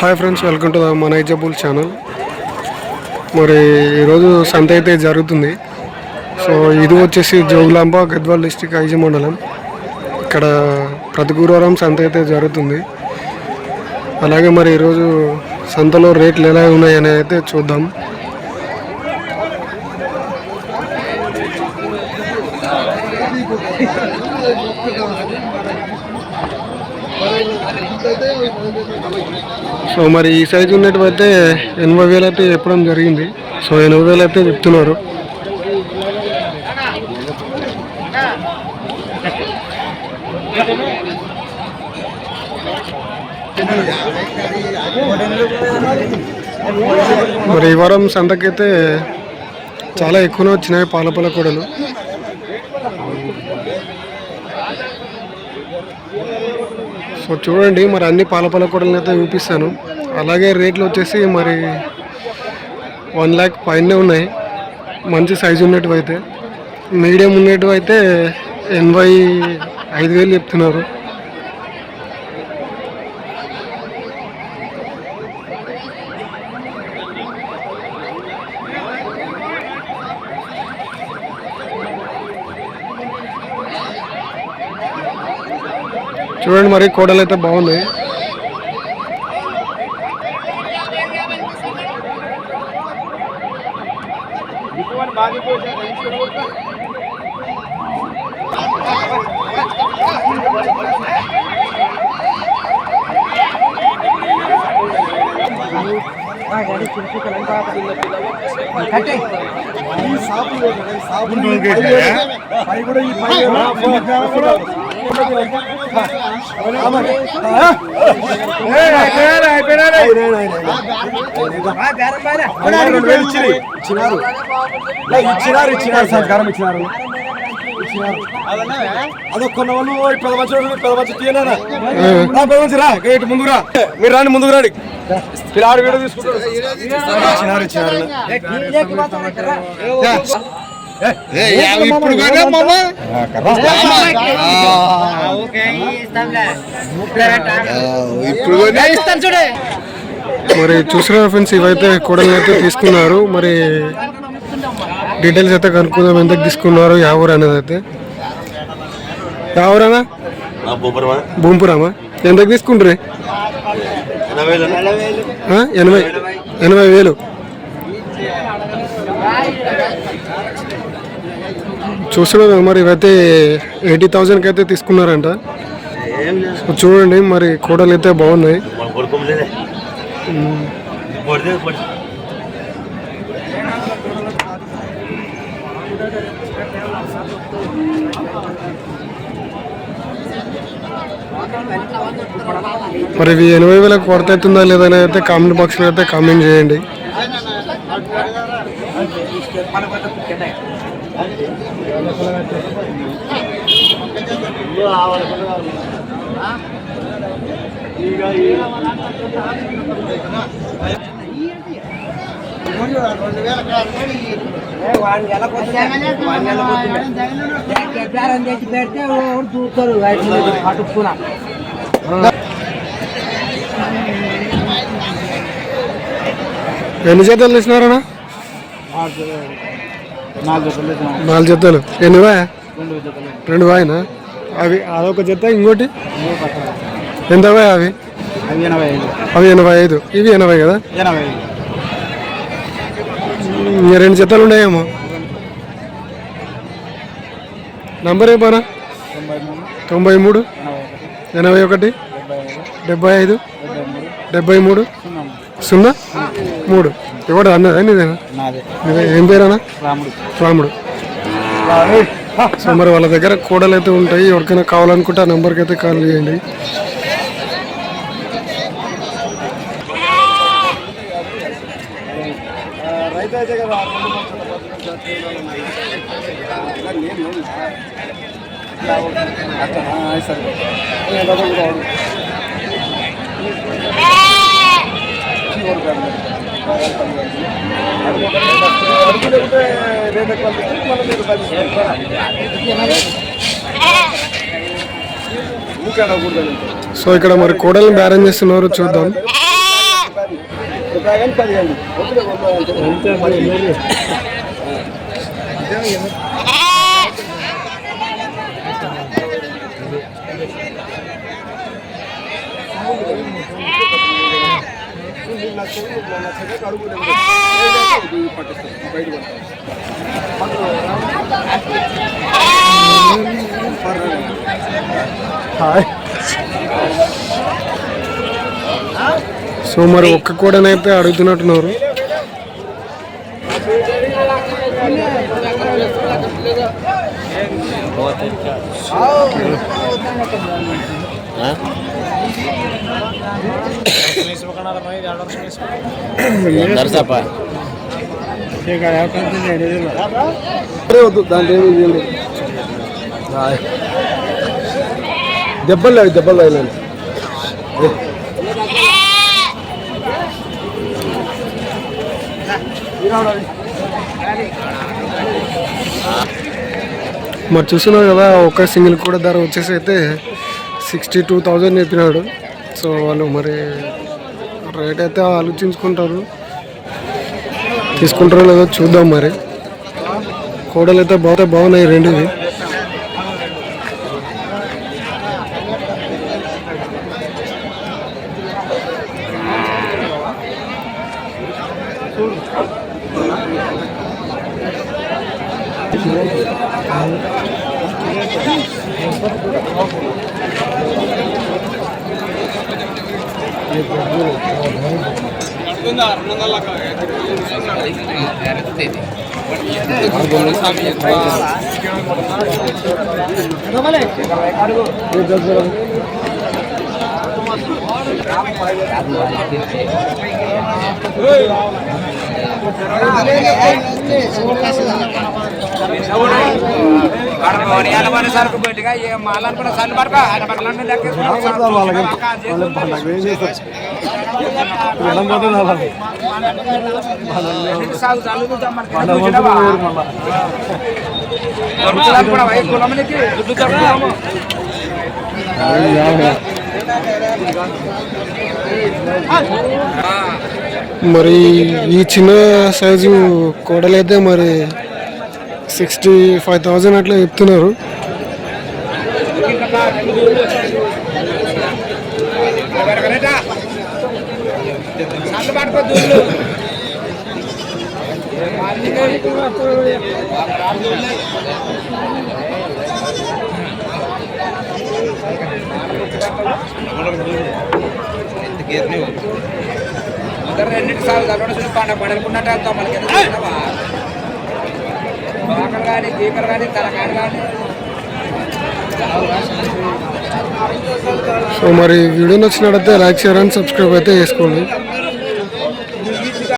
Hi friends welcome to the మనైజబుల్ channel. మరి ఈరోజు సంత అయితే జరుగుతుంది. సో ఇది వచ్చేసి జోగులాంబ గద్వాల్ డిస్టిక్ ఐజీ మండలం. ఇక్కడ ప్రతి గురువారం సంత అయితే జరుగుతుంది. అలాగే మరి ఈరోజు సంతలో రేట్లు ఎలా ఉన్నాయని అయితే చూద్దాం. సో మరి ఈ సైజు ఉన్నట్టువైతే ఎనభై వేలు అయితే చెప్పడం జరిగింది. సో ఎనభై వేలు అయితే చెప్తున్నారు. మరి ఈ వారం సంతకైతే చాలా ఎక్కువనే వచ్చినాయి పాలపల కూడలు. సో చూడండి మరి అన్ని పాల కూడలను అయితే చూపిస్తాను. అలాగే రేట్లు వచ్చేసి మరి వన్ ల్యాక్ పైనే ఉన్నాయి. మంచి సైజు ఉన్నట్టు అయితే మీడియం ఉన్నట్టు అయితే ఎనభై ఐదు వేలు చెప్తున్నారు. చూడండి మరి కోడలు అయితే బాగున్నాయి ఇచ్చినారు ఇచ్చినారు ఇచ్చినారు సంస్కారం ఇచ్చినారు అదొక్క వాళ్ళు పెద్ద మంచి పెద్ద మంచి తీయనా పెద్ద మంచి రా ఇటు ముందుకు రా మీరు రాండి ముందుకు రాడి పిల్లాడు వీడియో తీసుకుంటారు ఇచ్చినారు ఇచ్చినారు ఇప్పుడు మరి చూసిన ఫ్రెండ్స్ ఇవైతే కోడలు అయితే తీసుకున్నారు. మరి డీటెయిల్స్ అయితే కనుక్కుందాం ఎంతకు తీసుకున్నారు యావూరు అనేది అయితే. యావూరనా? భూంపురామా? ఎంతకు తీసుకుంటారు ఎనభై. ఎనభై వేలు. చూస్తున్నాం మరి ఇవైతే ఎయిటీ థౌజండ్కి అయితే తీసుకున్నారంట. చూడండి మరి కూడలు అయితే బాగున్నాయి. మరి ఇవి ఎనభై వేలకు కొరత అవుతుందా లేదా అయితే కామెంట్ బాక్స్లో అయితే కామెంట్ చేయండి. బేరం పెడితే ఎవరు చూస్తారు పట్టుకున్నా ఎన్ని జతలు తెచ్చినారన్నా నాలుగు జతలు ఎన్ని వాయా? రెండు వాయినా? అవి అదొక జత ఇంకోటి? ఎంత వాయా అవి? అవి ఎనభై ఐదు. ఇవి ఎనభై కదా? రెండు జతలు ఉన్నాయేమో. నంబర్ ఏమన్నా తొంభై మూడు. తొంభై మూడు. ఎనభై ఒకటి. డెబ్బై ఐదు. డెబ్బై మూడు. సున్నా మూడు. ఎవడు అన్నదా నీదేనా? నాదే. నీదే. ఏం పేరేనా రాముడు. రాముడు. సో మరి వాళ్ళ దగ్గర కోడలు అయితే ఉంటాయి. ఎవరికైనా కావాలనుకుంటే ఆ నెంబర్కి అయితే కాల్ చేయండి. సో ఇక్కడ మరి కోడలు బ్యారేజ్ చేస్తున్నారు చూద్దాం. పదిహేను. కానీ సో మరి ఒక్క కూడానైతే అడుగుతున్నట్టున్నారు. అరే వద్దు దాంట్లో ఏమి దెబ్బలు లేవు దెబ్బలు లేదు మరి చూస్తున్నావు కదా ఒక సింగిల్ కూడా ధర వచ్చేసి అయితే సిక్స్టీ టూ థౌజండ్ చెప్పినాడు. సో వాళ్ళు మరి రేట్ అయితే ఆలోచించుకుంటారు. తీసుకుంటారో లేదో చూద్దాం మరి. కోడలు అయితే బాగా బాగున్నాయి రెండువి. ಸಾವಿರ మరి ఈ చిన్న సైజు కొడలైతే మరి సిక్స్టీ ఫైవ్ థౌజండ్ అట్లా చెప్తున్నారు. సల్లు పట్టుకో దూళ్ళు అందరు రెండింటి సాగు తప్పడం చూసి ఆకలి కానీ గీకలు కానీ తలకాయలు కానీ సో మరి వీడియో నచ్చినట్టయితే లైక్ షేర్ అండ్ సబ్స్క్రైబ్ అయితే చేసుకోండి.